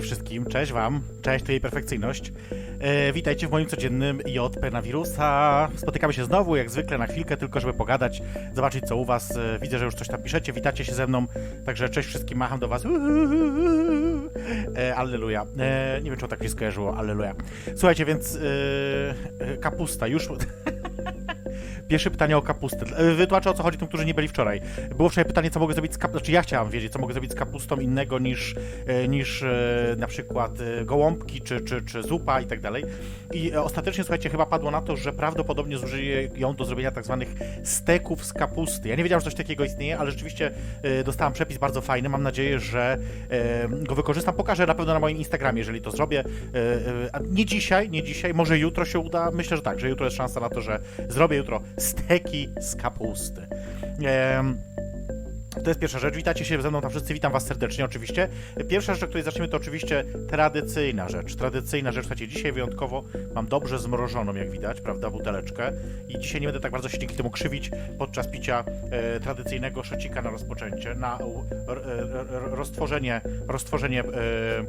dobry wszystkim, cześć wam, cześć tu jej perfekcyjność. E, witajcie w moim codziennym JP na wirusa. Spotykamy się znowu, jak zwykle, na chwilkę, tylko żeby pogadać, zobaczyć co u was. E, widzę, że już coś tam piszecie, witacie się ze mną, także cześć wszystkim, macham do was. E, alleluja. E, nie wiem, czy tak się skojarzyło, alleluja. Słuchajcie, więc e, e, kapusta, już... Pierwsze pytanie o kapustę. E, Wytłumaczę o co chodzi tym, którzy nie byli wczoraj. Było wczoraj pytanie, co mogę zrobić z kapustą. Znaczy ja chciałam wiedzieć, co mogę zrobić z kapustą innego niż, e, niż e, na przykład gołąbki, czy, czy, czy zupa i tak dalej. I ostatecznie, słuchajcie, chyba padło na to, że prawdopodobnie zużyję ją do zrobienia tak zwanych steków z kapusty. Ja nie wiedziałem, że coś takiego istnieje, ale rzeczywiście dostałem przepis bardzo fajny. Mam nadzieję, że go wykorzystam. Pokażę na pewno na moim Instagramie, jeżeli to zrobię. Nie dzisiaj, nie dzisiaj, może jutro się uda. Myślę, że tak, że jutro jest szansa na to, że zrobię jutro steki z kapusty. To jest pierwsza rzecz. Witajcie się ze mną tam wszyscy. Witam Was serdecznie, oczywiście. Pierwsza rzecz, od której zaczniemy, to oczywiście tradycyjna rzecz. Tradycyjna rzecz, słuchajcie, dzisiaj wyjątkowo mam dobrze zmrożoną, jak widać, prawda, buteleczkę. I dzisiaj nie będę tak bardzo się dzięki temu krzywić podczas picia e, tradycyjnego szocika na rozpoczęcie, na r, roztworzenie, roztworzenie e, e,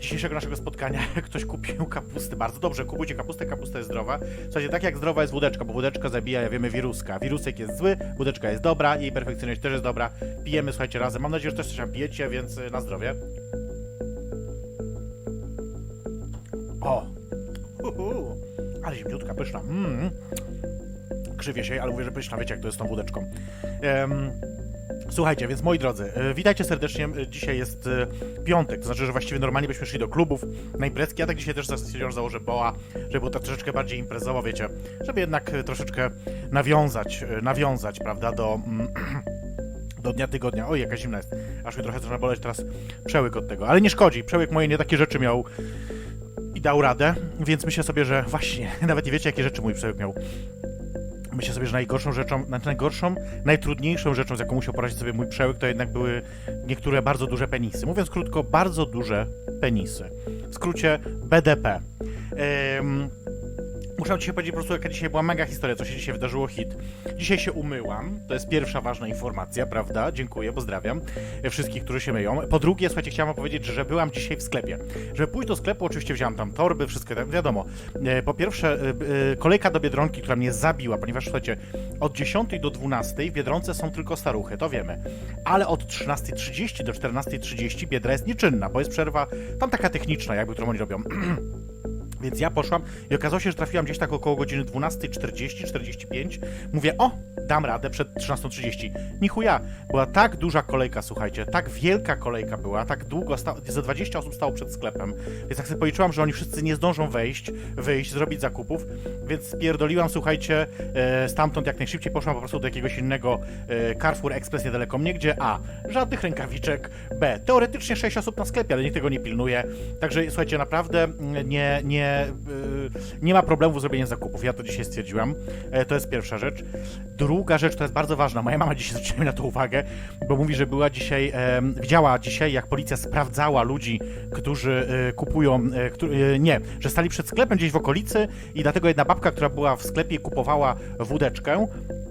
dzisiejszego naszego spotkania. Ktoś kupił kapustę. Bardzo dobrze, kupujcie kapustę, kapusta jest zdrowa. Słuchajcie, tak jak zdrowa jest wódeczka, bo wódeczka zabija, ja wiemy, wiruska. Wirusek jest zły, wódeczka jest dobra, jej perfekcyjność też jest dobra. Pijemy, słuchajcie, razem. Mam nadzieję, że też coś tam pijecie, więc e, na zdrowie. O! Uhu. Ale zimniutka, pyszna. Mm. Krzywię się, ale mówię, że pyszna. Wiecie, jak to jest z tą wódeczką. Em, Słuchajcie, więc moi drodzy, e, witajcie serdecznie. E, Dzisiaj jest e, piątek, to znaczy, że właściwie normalnie byśmy szli do klubów, na imprezki. Ja tak dzisiaj też że założę boa, żeby było tak troszeczkę bardziej imprezowo, wiecie, żeby jednak troszeczkę nawiązać, nawiązać, prawda, do... mm, Do dnia tygodnia. Oj, jaka zimna jest. Aż mi trochę zaczyna boleć teraz przełyk od tego. Ale nie szkodzi. Przełyk moje nie takie rzeczy miał i dał radę, więc myślę sobie, że właśnie, nawet nie wiecie, jakie rzeczy mój przełyk miał. Myślę sobie, że najgorszą rzeczą, znaczy najgorszą, najtrudniejszą rzeczą, z jaką musiał poradzić sobie mój przełyk, to jednak były niektóre bardzo duże penisy. Mówiąc krótko, bardzo duże penisy. W skrócie BDP. Em, Muszę dzisiaj powiedzieć po prostu, jaka dzisiaj była mega historia, co się dzisiaj wydarzyło, hit. Dzisiaj się umyłam, to jest pierwsza ważna informacja, prawda? Dziękuję, pozdrawiam wszystkich, którzy się myją. Po drugie, słuchajcie, chciałam powiedzieć, że byłam dzisiaj w sklepie. Żeby pójść do sklepu, oczywiście wziąłem tam torby, wszystko tak, wiadomo. E, Po pierwsze, e, e, kolejka do Biedronki, która mnie zabiła, ponieważ, słuchajcie, od 10 do 12 w Biedronce są tylko staruchy, to wiemy. Ale od 13.30 do 14.30 Biedra jest nieczynna, bo jest przerwa tam taka techniczna, jakby, którą oni robią. Więc ja poszłam i okazało się, że trafiłam gdzieś tak około godziny 12.40, 45. Mówię, o, dam radę przed 13.30. Nichuja, była tak duża kolejka, słuchajcie, tak wielka kolejka była, tak długo, sta- ze 20 osób stało przed sklepem, więc tak sobie policzyłam, że oni wszyscy nie zdążą wejść, wyjść, zrobić zakupów, więc spierdoliłam, słuchajcie, e, stamtąd jak najszybciej poszłam po prostu do jakiegoś innego e, Carrefour Express niedaleko mnie, gdzie a, żadnych rękawiczek, b, teoretycznie 6 osób na sklepie, ale nikt tego nie pilnuje, także słuchajcie, naprawdę mm, nie, nie, nie ma problemu w zrobieniu zakupów, ja to dzisiaj stwierdziłam, e, to jest pierwsza rzecz. Druga rzecz, to jest bardzo ważna, moja mama dzisiaj zwróciła mi na to uwagę, bo mówi, że była dzisiaj, em, widziała dzisiaj, jak policja sprawdzała ludzi, którzy e, kupują, e, któ- e, nie, że stali przed sklepem gdzieś w okolicy i dlatego jedna babka, która była w sklepie i kupowała wódeczkę,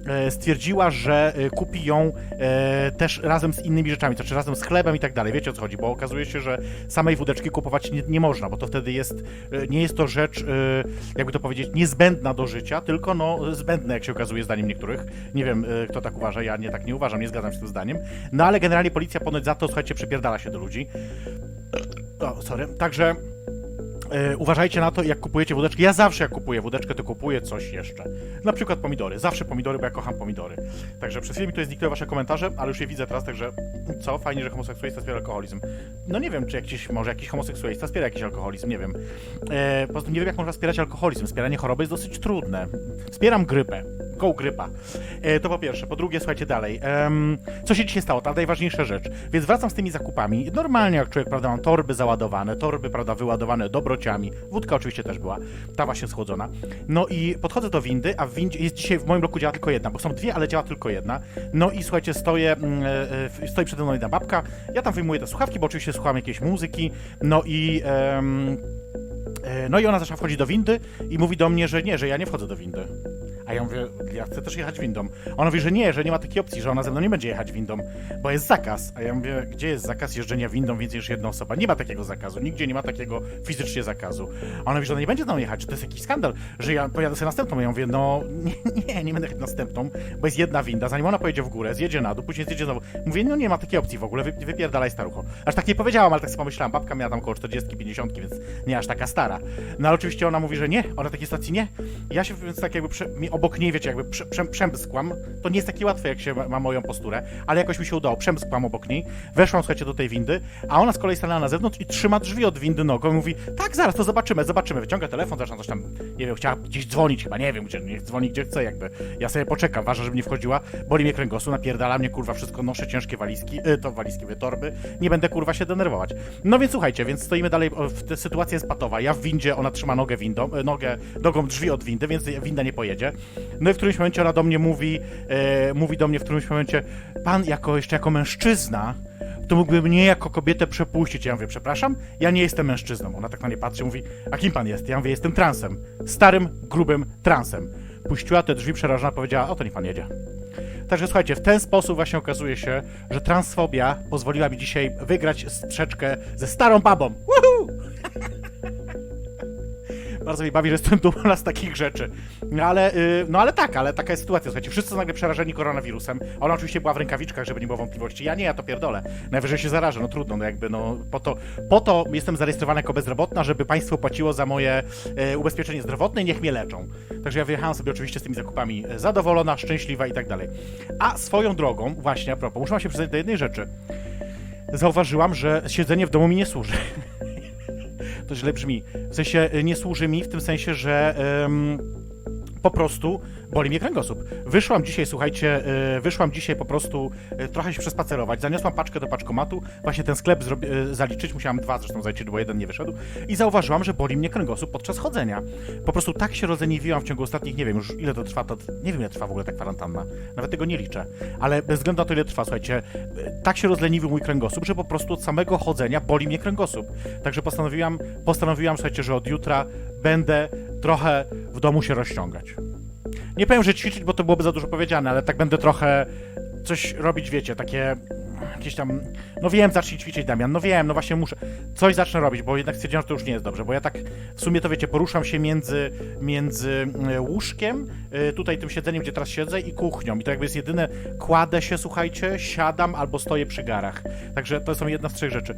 e, stwierdziła, że e, kupi ją e, też razem z innymi rzeczami, to znaczy razem z chlebem i tak dalej. Wiecie o co chodzi, bo okazuje się, że samej wódeczki kupować nie, nie można, bo to wtedy jest, e, nie jest to rzecz, e, jakby to powiedzieć, niezbędna do życia, tylko no zbędna, jak się okazuje, zdaniem niektórych. Nie wiem, e, kto tak uważa, ja nie tak nie uważam, nie zgadzam się z tym zdaniem. No ale generalnie policja ponoć za to, słuchajcie, przypierdala się do ludzi. O, sorry. Także E, uważajcie na to, jak kupujecie wódeczkę. Ja zawsze jak kupuję wódeczkę, to kupuję coś jeszcze. Na przykład pomidory. Zawsze pomidory, bo ja kocham pomidory. Także przez chwilę mi to zniknęły wasze komentarze, ale już je widzę teraz, także co? Fajnie, że homoseksualista wspiera alkoholizm. No nie wiem, czy jakiś, może jakiś homoseksualista wspiera jakiś alkoholizm, nie wiem. E, poza tym nie wiem, jak można wspierać alkoholizm. Wspieranie choroby jest dosyć trudne. Wspieram grypę. Go grypa. E, to po pierwsze. Po drugie, słuchajcie dalej. Co się dzisiaj stało? Ta najważniejsza rzecz. Więc wracam z tymi zakupami. Normalnie jak człowiek, prawda, mam torby załadowane, torby, prawda, wyładowane Wódka oczywiście też była. Ta właśnie schłodzona. No i podchodzę do windy, a w windzie jest dzisiaj w moim bloku działa tylko jedna, bo są dwie, ale działa tylko jedna. No i słuchajcie, stoję, e, stoi przede mną jedna babka. Ja tam wyjmuję te słuchawki, bo oczywiście słucham jakiejś muzyki. No i E, No i ona zaczęła wchodzić do windy i mówi do mnie, że nie, że ja nie wchodzę do windy. A ja mówię, ja chcę też jechać windą. Ona mówi, że nie, że nie ma takiej opcji, że ona ze mną nie będzie jechać windą, bo jest zakaz. A ja mówię, gdzie jest zakaz jeżdżenia windą więcej niż jedna osoba? Nie ma takiego zakazu, nigdzie nie ma takiego fizycznie zakazu. A ona mówi, że ona nie będzie tam jechać, że to jest jakiś skandal, że ja pojadę sobie następną. Ja mówię, no nie, nie, nie będę jechać następną, bo jest jedna winda, zanim ona pojedzie w górę, zjedzie na dół, później zjedzie znowu. Mówię, no nie ma takiej opcji w ogóle, wy, wypierdalaj starucho. Aż tak nie powiedziałam, ale tak sobie pomyślałam, babka miała tam około 40, 50, więc nie aż taka stara. No ale oczywiście ona mówi, że nie, ona takiej stacji nie. Ja się więc tak jakby mi obok niej, wiecie, jakby prze, prze, przemskłam. To nie jest takie łatwe, jak się ma, moją posturę, ale jakoś mi się udało. Przemskłam obok niej, weszłam, słuchajcie, do tej windy, a ona z kolei stanęła na zewnątrz i trzyma drzwi od windy nogą i mówi, tak, zaraz, to zobaczymy, zobaczymy. Wyciąga telefon, zaczyna coś tam, nie wiem, chciała gdzieś dzwonić chyba, nie wiem, gdzie, niech dzwoni gdzie chce, jakby. Ja sobie poczekam, ważne, żeby nie wchodziła, boli mnie kręgosłup, napierdala mnie, kurwa, wszystko, noszę ciężkie walizki, y, to walizki, wie, torby, nie będę, kurwa, się denerwować. No więc słuchajcie, więc stoimy dalej, sytuacja jest patowa, ja w windzie, ona trzyma nogę windą, nogę, nogą drzwi od windy, więc winda nie pojedzie. No i w którymś momencie ona do mnie mówi, e, mówi do mnie w którymś momencie, pan jako, jeszcze jako mężczyzna, to mógłby mnie jako kobietę przepuścić. Ja mówię, przepraszam, ja nie jestem mężczyzną. Ona tak na mnie patrzy, mówi, a kim pan jest? Ja mówię, jestem transem. Starym, grubym transem. Puściła te drzwi przerażona, powiedziała, o to niech pan jedzie. Także słuchajcie, w ten sposób właśnie okazuje się, że transfobia pozwoliła mi dzisiaj wygrać sprzeczkę ze starą babą. Woohoo! Bardzo mi bawi, że jestem dumna z takich rzeczy. No ale, yy, no ale tak, ale taka jest sytuacja. Słuchajcie, wszyscy są nagle przerażeni koronawirusem. Ona oczywiście była w rękawiczkach, żeby nie było wątpliwości. Ja nie, ja to pierdolę. Najwyżej się zarażę, no trudno, no jakby, no po to, po to jestem zarejestrowana jako bezrobotna, żeby państwo płaciło za moje e, ubezpieczenie zdrowotne i niech mnie leczą. Także ja wyjechałam sobie oczywiście z tymi zakupami e, zadowolona, szczęśliwa i tak dalej. A swoją drogą, właśnie a propos, muszę się przyznać do jednej rzeczy. Zauważyłam, że siedzenie w domu mi nie służy to źle brzmi. W sensie y, nie służy mi w tym sensie, że ym, po prostu boli mnie kręgosłup. Wyszłam dzisiaj, słuchajcie, y, wyszłam dzisiaj po prostu y, trochę się przespacerować. Zaniosłam paczkę do paczkomatu, właśnie ten sklep y, zaliczyć, musiałam dwa zresztą zaliczyć, bo jeden nie wyszedł. I zauważyłam, że boli mnie kręgosłup podczas chodzenia. Po prostu tak się rozeniwiłam w ciągu ostatnich, nie wiem już ile to trwa, to nie wiem ile trwa w ogóle ta kwarantanna. Nawet tego nie liczę. Ale bez względu na to ile trwa, słuchajcie, tak się rozleniwił mój kręgosłup, że po prostu od samego chodzenia boli mnie kręgosłup. Także postanowiłam, postanowiłam, słuchajcie, że od jutra będę trochę w domu się rozciągać. Nie powiem, że ćwiczyć, bo to byłoby za dużo powiedziane, ale tak będę trochę coś robić, wiecie, takie jakieś tam, no wiem, zacznij ćwiczyć, Damian, no wiem, no właśnie muszę, coś zacznę robić, bo jednak stwierdziłem, że to już nie jest dobrze, bo ja tak w sumie to wiecie, poruszam się między, między e, łóżkiem, e, tutaj tym siedzeniem, gdzie teraz siedzę i kuchnią. I to jakby jest jedyne, kładę się, słuchajcie, siadam albo stoję przy garach, także to są jedna z trzech rzeczy.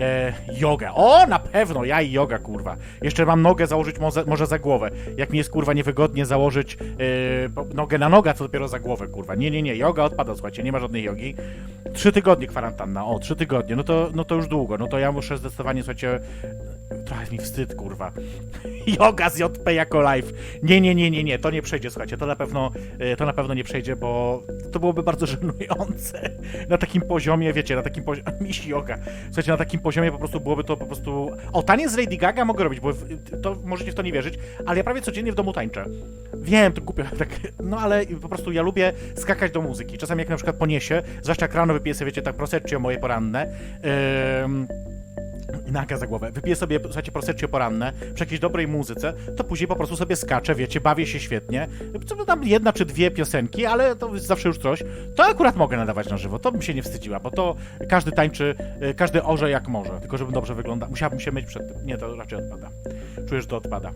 E, yoga, o, na pewno, ja i yoga, kurwa, jeszcze mam nogę założyć może, może za głowę, jak mi jest, kurwa, niewygodnie założyć e, nogę na nogę, to dopiero za głowę, kurwa, nie, nie, nie, yoga odpada, słuchajcie, nie ma żadnej jogi, Trzy tygodnie kwarantanna, o, trzy tygodnie, no to, no to już długo, no to ja muszę zdecydowanie, słuchajcie, trochę mi wstyd, kurwa. Yoga z JP jako live. Nie, nie, nie, nie, nie, to nie przejdzie, słuchajcie, to na pewno, e, to na pewno nie przejdzie, bo to byłoby bardzo żenujące. Na takim poziomie, wiecie, na takim poziomie, miś yoga. Słuchajcie, na takim poziomie po prostu byłoby to po prostu... O, taniec z Lady Gaga mogę robić, bo to możecie w to nie wierzyć, ale ja prawie codziennie w domu tańczę. Wiem, to głupio, tak, no ale po prostu ja lubię skakać do muzyki. Czasami jak na przykład poniesie, zwłaszcza jak rano wypiję sobie, wiecie, tak proseccio moje poranne, ym, naga za głowę, wypiję sobie, słuchajcie, proseccio poranne przy jakiejś dobrej muzyce, to później po prostu sobie skaczę, wiecie, bawię się świetnie. Co tam jedna czy dwie piosenki, ale to jest zawsze już coś. To akurat mogę nadawać na żywo, to bym się nie wstydziła, bo to każdy tańczy, y, każdy orze jak może, tylko żeby dobrze wyglądał. Musiałabym się myć przed tym. Nie, to raczej odpada. Czuję, że to odpada.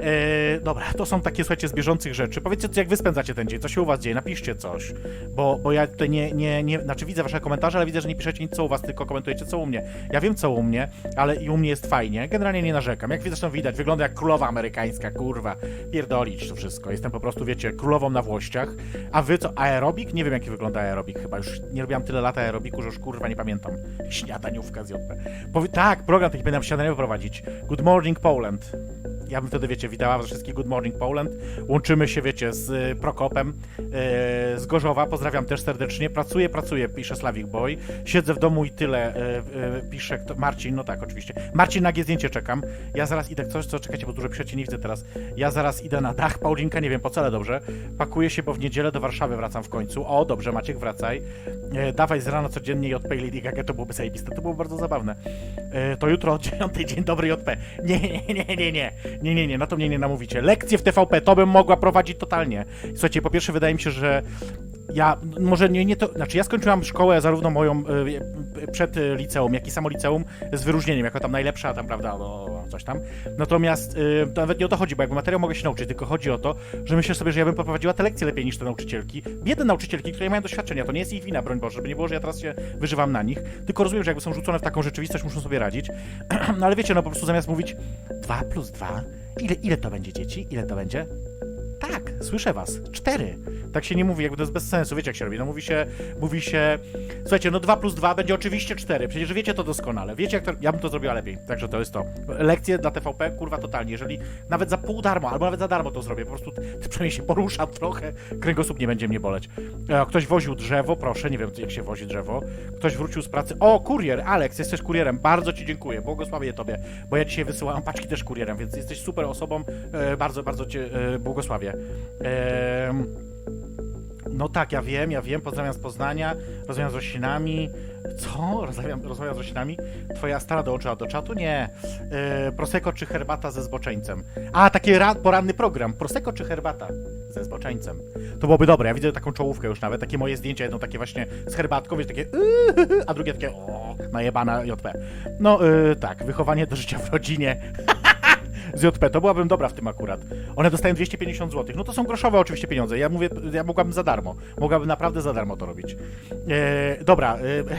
E, dobra, to są takie, słuchajcie, z bieżących rzeczy. Powiedzcie, jak wy spędzacie ten dzień, co się u was dzieje, napiszcie coś, bo, bo ja tutaj nie, nie, nie, znaczy widzę wasze komentarze, ale widzę, że nie piszecie nic co u was, tylko komentujecie co u mnie. Ja wiem co u mnie, ale i u mnie jest fajnie, generalnie nie narzekam. Jak zresztą widać, wygląda jak królowa amerykańska, kurwa. Pierdolić to wszystko. Jestem po prostu, wiecie, królową na włościach. A wy co, aerobik? Nie wiem, jaki wygląda aerobik chyba. Już nie robiłam tyle lat aerobiku, że już kurwa nie pamiętam. Śniadaniówka z JP. Powie, tak, program taki będę śniadaniowy prowadzić. Good Morning Poland. Ja bym wtedy, wiecie, witała was wszystkich Good Morning Poland. Łączymy się, wiecie, z y, Prokopem y, z Gorzowa. Pozdrawiam też serdecznie. Pracuję, pracuję, pisze Slavic Boy. Siedzę w domu i tyle, y, y, pisze Marcin, no tak, oczywiście. Marcin, na G zdjęcie czekam. Ja zaraz idę, coś, co czekajcie, bo dużo piszecie, nie widzę teraz. Ja zaraz idę na dach. Paulinka, nie wiem po co, ale dobrze. Pakuję się, bo w niedzielę do Warszawy wracam w końcu. O, dobrze, Maciek, wracaj. E, dawaj z rana codziennie JP i Lady Gaga, to byłoby zajebiste, to byłoby bardzo zabawne. E, to jutro o 9 dzień dobry JP. Nie, nie, nie, nie, nie. Nie, nie, nie, na to mnie nie namówicie. Lekcje w TVP to bym mogła prowadzić totalnie. Słuchajcie, po pierwsze wydaje mi się, że ja, może nie, nie to, znaczy ja skończyłam szkołę zarówno moją y, przed y, liceum, jak i samo liceum z wyróżnieniem, jako tam najlepsza tam, prawda, no, coś tam. Natomiast y, to nawet nie o to chodzi, bo jakby materiał mogę się nauczyć, tylko chodzi o to, że myślę sobie, że ja bym poprowadziła te lekcje lepiej niż te nauczycielki. Biedne nauczycielki, które mają doświadczenia, to nie jest ich wina, broń Boże, żeby nie było, że ja teraz się wyżywam na nich, tylko rozumiem, że jakby są rzucone w taką rzeczywistość, muszą sobie radzić. no ale wiecie, no po prostu zamiast mówić 2 plus 2, ile, ile to będzie dzieci? Ile to będzie? Tak, słyszę was. Cztery. Tak się nie mówi, jakby to jest bez sensu. Wiecie, jak się robi. No mówi się, mówi się, słuchajcie, no 2 plus 2 będzie oczywiście 4. Przecież wiecie to doskonale. Wiecie, jak to, ja bym to zrobiła lepiej. Także to jest to. Lekcje dla TVP, kurwa, totalnie. Jeżeli nawet za pół darmo, albo nawet za darmo to zrobię, po prostu przynajmniej się poruszam trochę, kręgosłup nie będzie mnie boleć. E, ktoś woził drzewo, proszę, nie wiem, jak się wozi drzewo. Ktoś wrócił z pracy. O, kurier, Alex, jesteś kurierem. Bardzo ci dziękuję. Błogosławię tobie, bo ja dzisiaj wysyłam paczki też kurierem, więc jesteś super osobą. E, bardzo, bardzo cię e, błogosławię. Em, no tak, ja wiem, ja wiem, pozdrawiam z Poznania, rozmawiam z roślinami. Co? Rozmawiam, rozmawiam z roślinami? Twoja stara dołączyła do czatu? Nie. Prosecco czy herbata ze zboczeńcem? A, taki ra- poranny program. Prosecco czy herbata ze zboczeńcem? To byłoby dobre, ja widzę taką czołówkę już nawet, takie moje zdjęcia, jedno takie właśnie z herbatką, wiesz, takie a drugie takie o, najebana JP. No e, tak, wychowanie do życia w rodzinie. z JP, to byłabym dobra w tym akurat. One dostają 250 zł. No to są groszowe oczywiście pieniądze. Ja mówię, ja mogłabym za darmo. Mogłabym naprawdę za darmo to robić. E, dobra,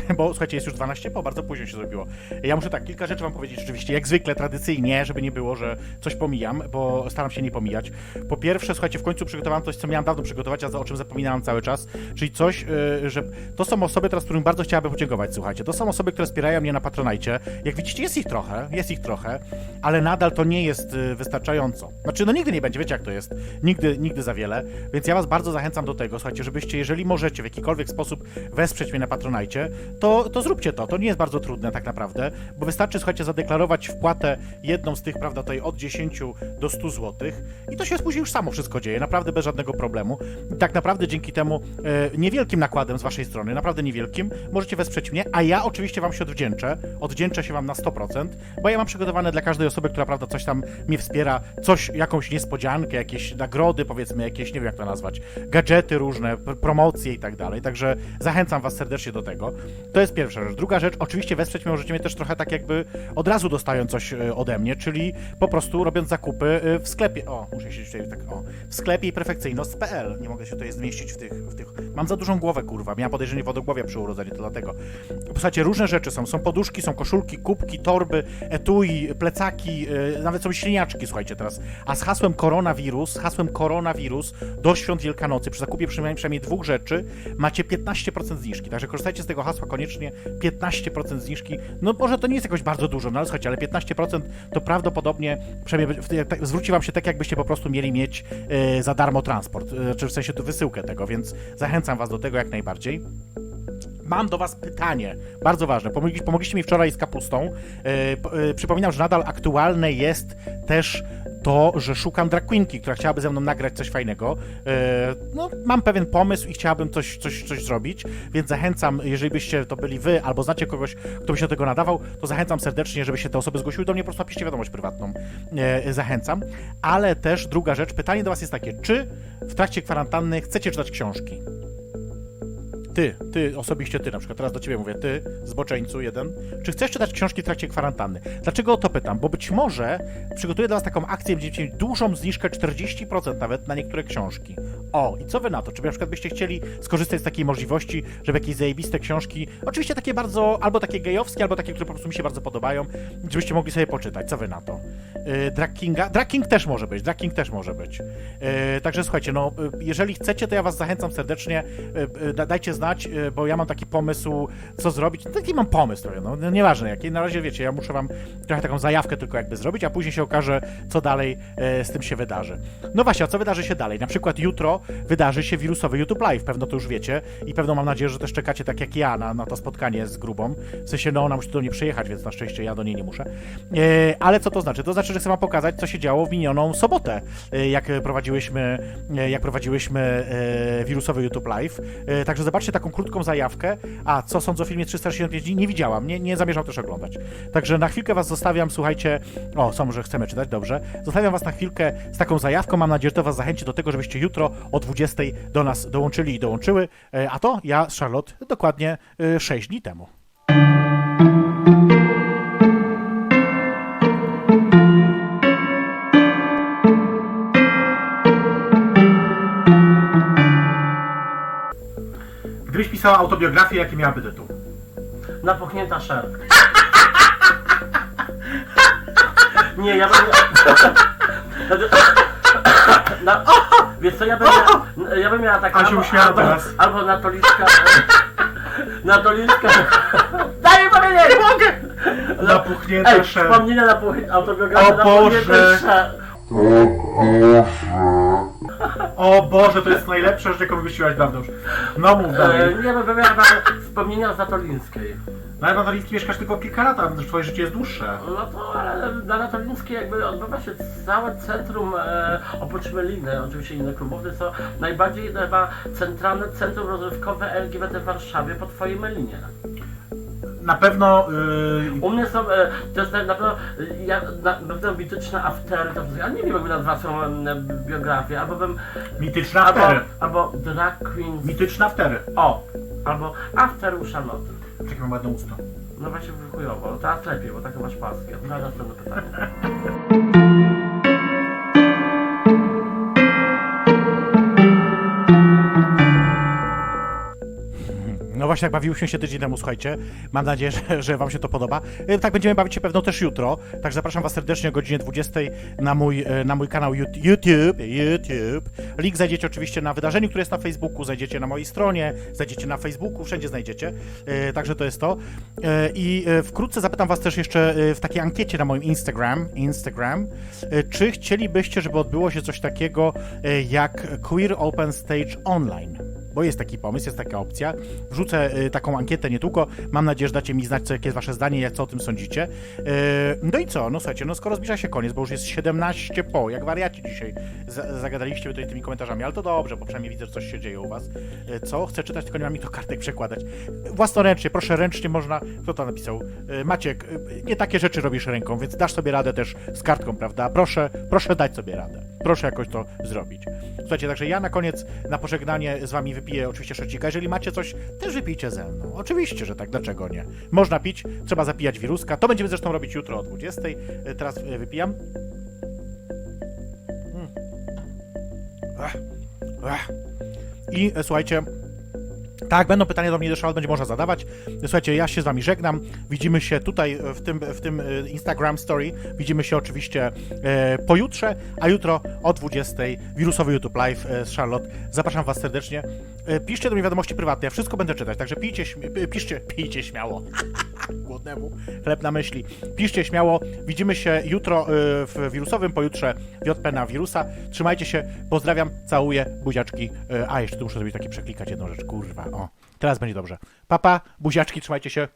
e, bo słuchajcie, jest już 12 po, bardzo późno się zrobiło. Ja muszę tak, kilka rzeczy wam powiedzieć rzeczywiście, jak zwykle, tradycyjnie, żeby nie było, że coś pomijam, bo staram się nie pomijać. Po pierwsze, słuchajcie, w końcu przygotowałem coś, co miałem dawno przygotować, a o czym zapominałem cały czas, czyli coś, e, że to są osoby teraz, którym bardzo chciałabym podziękować, słuchajcie. To są osoby, które wspierają mnie na Patronajcie. Jak widzicie, jest ich trochę, jest ich trochę, ale nadal to nie jest y, wystarczająco. Znaczy, no nigdy nie będzie, wiecie jak to jest. Nigdy, nigdy za wiele. Więc ja was bardzo zachęcam do tego, słuchajcie, żebyście, jeżeli możecie w jakikolwiek sposób wesprzeć mnie na Patronajcie, to, to zróbcie to. To nie jest bardzo trudne tak naprawdę, bo wystarczy, słuchajcie, zadeklarować wpłatę jedną z tych, prawda, tutaj od 10 do 100 zł i to się później już samo wszystko dzieje, naprawdę bez żadnego problemu. I tak naprawdę dzięki temu e, niewielkim nakładem z waszej strony, naprawdę niewielkim, możecie wesprzeć mnie, a ja oczywiście wam się odwdzięczę. Odwdzięczę się wam na 100%, bo ja mam przygotowane dla każdej osoby, która, prawda, coś tam mnie wspiera, coś, jakąś niespodziankę, jakieś nagrody, powiedzmy, jakieś, nie wiem jak to nazwać, gadżety różne, pr- promocje i tak dalej. Także zachęcam was serdecznie do tego. To jest pierwsza rzecz. Druga rzecz, oczywiście wesprzeć mnie możecie mnie też trochę tak jakby od razu dostając coś e, ode mnie, czyli po prostu robiąc zakupy e, w sklepie. O, muszę się tutaj tak, o. W sklepie i perfekcyjność.pl. Nie mogę się tutaj zmieścić w tych, w tych. Mam za dużą głowę, kurwa. Miałem podejrzenie wodogłowia przy urodzeniu, to dlatego. Słuchajcie, różne rzeczy są. Są poduszki, są koszulki, kubki, torby, etui, plecaki, e, nawet są śliniaczki, słuchajcie teraz. A z hasłem koronawirus, z hasłem koronawirus do świąt Wielkanocy, przy zakupie przynajmniej, przynajmniej dwóch rzeczy, macie 15% zniżki. Także korzystajcie z tego hasła koniecznie. 15% zniżki. No może to nie jest jakoś bardzo dużo, no ale słuchajcie, ale 15% to prawdopodobnie przynajmniej tak- zwróci wam się tak, jakbyście po prostu mieli mieć e, za darmo transport, e, czy w sensie tu wysyłkę tego, więc zachęcam was do tego jak najbardziej. Mam do Was pytanie, bardzo ważne. Pomogli, pomogliście mi wczoraj z kapustą. E, przypominam, że nadal aktualne jest też to, że szukam drag queenki, która chciałaby ze mną nagrać coś fajnego. E, no, mam pewien pomysł i chciałabym coś, coś, coś zrobić, więc zachęcam, jeżeli byście to byli Wy, albo znacie kogoś, kto by się do tego nadawał, to zachęcam serdecznie, żeby się te osoby zgłosiły do mnie, po prostu napiszcie wiadomość prywatną. Zachęcam. Ale też druga rzecz, pytanie do Was jest takie, czy w trakcie kwarantanny chcecie czytać książki? Ty, ty, osobiście ty, na przykład teraz do ciebie mówię, ty, zboczeńcu jeden, czy chcesz czytać książki w trakcie kwarantanny? Dlaczego o to pytam? Bo być może przygotuję dla was taką akcję, będziecie mieć dużą zniżkę, 40% nawet na niektóre książki. O, i co wy na to? Czy na przykład byście chcieli skorzystać z takiej możliwości, żeby jakieś zajebiste książki, oczywiście takie bardzo, albo takie gejowskie, albo takie, które po prostu mi się bardzo podobają, żebyście mogli sobie poczytać. Co wy na to? Yy, Drag Kinga? Drag King też może być, Drag King też może być. Yy, także słuchajcie, no, yy, jeżeli chcecie, to ja was zachęcam serdecznie, yy, da- dajcie znać, yy, bo ja mam taki pomysł, co zrobić. No, taki mam pomysł trochę, no, no nieważne jaki. Na razie wiecie, ja muszę wam trochę taką zajawkę tylko jakby zrobić, a później się okaże, co dalej yy, z tym się wydarzy. No właśnie, a co wydarzy się dalej? Na przykład jutro wydarzy się wirusowy YouTube Live. Pewno to już wiecie i pewno mam nadzieję, że też czekacie tak jak ja na, na to spotkanie z grubą. W sensie, no ona musi do niej przyjechać, więc na szczęście ja do niej nie muszę. E, ale co to znaczy? To znaczy, że chcę wam pokazać, co się działo w minioną sobotę, e, jak prowadziłyśmy, e, jak prowadziłyśmy e, wirusowy YouTube Live. Także zobaczcie taką krótką zajawkę. A co sądzę o filmie 365 dni? Nie widziałam, nie, nie zamierzam też oglądać. Także na chwilkę was zostawiam, słuchajcie. O, są, że chcemy czytać, dobrze. Zostawiam was na chwilkę z taką zajawką. Mam nadzieję, że to was zachęci do tego, żebyście jutro o 20 do nas dołączyli i dołączyły. E, A to ja z Charlotte dokładnie e, 6 dni temu. Gdybyś pisała autobiografię, jaki miałaby tytuł? Napuchnięta szerg. Nie, ja bym... Na... Wiesz co, ja bym miała, ja bym miała tak A się uśmiała albo, teraz. albo natoliczka... Natoliczka... Daj mi powiedzieć! Nie mogę! Napuchnięta Ej, szerg. wspomnienia na puch... autobiografię O Boże. O Boże, to jest najlepsza rzecz, jaką wymyśliłaś już. No mów E, dalej. nie, bym miała na wspomnienia z Natolińskiej. Na Ewangelistki mieszkasz tylko kilka lat, a twoje życie jest dłuższe. No to ale na Natolińskiej jakby odbywa się całe centrum, e, oprócz Meliny, oczywiście inne jest to najbardziej chyba centralne centrum rozrywkowe LGBT w Warszawie po twojej Melinie. Na pewno... Yy, U mnie są, e, to jest na na pewno, e, ja, na, na pewno mityczne aftery, to wszystko, ale nie wiem jakby nazwa są e, biografie, albo bym, mityczne albo, aftery. albo drag queens, Mityczne aftery. o, albo after u Charlotte. Czekaj, mam ładne usta. No właśnie chujowo, teraz lepiej, bo takie masz paski. No następne pytanie. właśnie, jak bawiłyśmy się tydzień temu, słuchajcie. Mam nadzieję, że, że Wam się to podoba. E, Tak będziemy bawić się pewno też jutro. Także zapraszam Was serdecznie o godzinie 20 na mój, e, na mój kanał Yout- YouTube. YouTube. Link znajdziecie oczywiście na wydarzeniu, które jest na Facebooku, znajdziecie na mojej stronie, znajdziecie na Facebooku, wszędzie znajdziecie. E, Także to jest to. I wkrótce zapytam Was też jeszcze w takiej ankiecie na moim Instagram, Instagram, czy chcielibyście, żeby odbyło się coś takiego jak Queer Open Stage Online bo jest taki pomysł, jest taka opcja. Wrzucę y, taką ankietę niedługo. Mam nadzieję, że dacie mi znać, co, jakie jest wasze zdanie, jak co o tym sądzicie. Y, no i co? No słuchajcie, no skoro zbliża się koniec, bo już jest 17 po, jak wariaci dzisiaj za, zagadaliście tutaj tymi komentarzami, ale to dobrze, bo przynajmniej widzę, że coś się dzieje u was. Y, co? Chcę czytać, tylko nie mam mi to kartek przekładać. Własnoręcznie, proszę ręcznie można. Kto to napisał? Maciek, nie takie rzeczy robisz ręką, więc dasz sobie radę też z kartką, prawda? Proszę, proszę dać sobie radę. Proszę jakoś to zrobić. Słuchajcie, także ja na koniec, na pożegnanie z wami wypiję oczywiście szocika. Jeżeli macie coś, też wypijcie ze mną. Oczywiście, że tak, dlaczego nie? Można pić, trzeba zapijać wiruska. To będziemy zresztą robić jutro o 20. E, Teraz e, wypijam. Ach, ach. I e, słuchajcie, tak, będą pytania do mnie do Charlotte, będzie można zadawać. Słuchajcie, ja się z wami żegnam. Widzimy się tutaj w tym, w tym e, Instagram Story. Widzimy się oczywiście e, pojutrze, a jutro o 20 wirusowy YouTube Live e, z Charlotte. Zapraszam was serdecznie. E, piszcie do mnie wiadomości prywatne, ja wszystko będę czytać, także pijcie, e, piszcie, pijcie śmiało. Głodnemu, chleb na myśli. Piszcie śmiało. Widzimy się jutro e, w wirusowym, pojutrze JP na wirusa. Trzymajcie się, pozdrawiam, całuję, buziaczki. E, A, jeszcze tu muszę zrobić takie przeklikać jedną rzecz, kurwa, o. Teraz będzie dobrze. Papa, buziaczki, trzymajcie się.